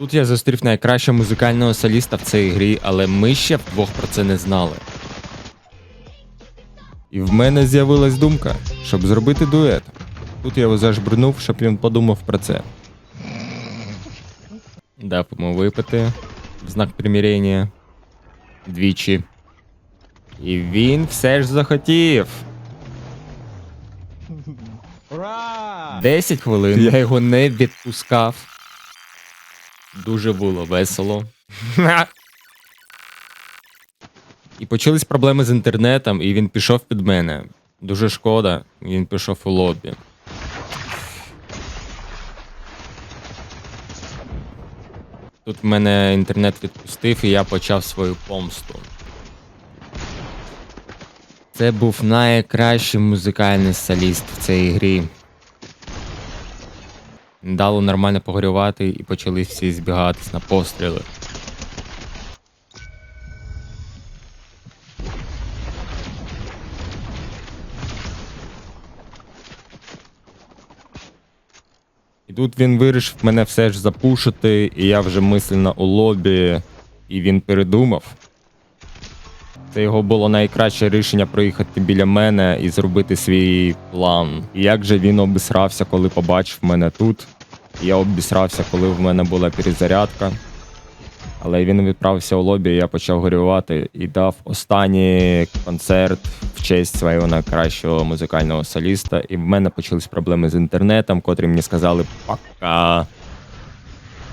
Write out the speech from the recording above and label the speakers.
Speaker 1: Тут я зустрів найкращого музикального соліста в цій грі, але ми ще вдвох про це не знали. І в мене з'явилась думка, щоб зробити дует. Тут я його зажбурнув, щоб він подумав про це. Дав йому випити в знак примирення двічі. І він все ж захотів.
Speaker 2: Ура!
Speaker 1: 10 хвилин я його не відпускав. Дуже було весело. І почались проблеми з інтернетом, і він пішов під мене. Дуже шкода, він пішов у лобі. Тут мене інтернет відпустив, і я почав свою помсту. Це був найкращий музикальний соліст в цій грі. Дало нормально погорювати і почали всі збігатись на постріли. І тут він вирішив мене все ж запушити, і я вже мислено у лобі, і він передумав. Це його було найкраще рішення проїхати біля мене і зробити свій план. І як же він обісрався, коли побачив мене тут. Я обісрався, коли в мене була перезарядка. Але він відправився у лобі, і я почав горювати і дав останній концерт в честь свого найкращого музикального соліста. І в мене почались проблеми з інтернетом, котрі мені сказали пока.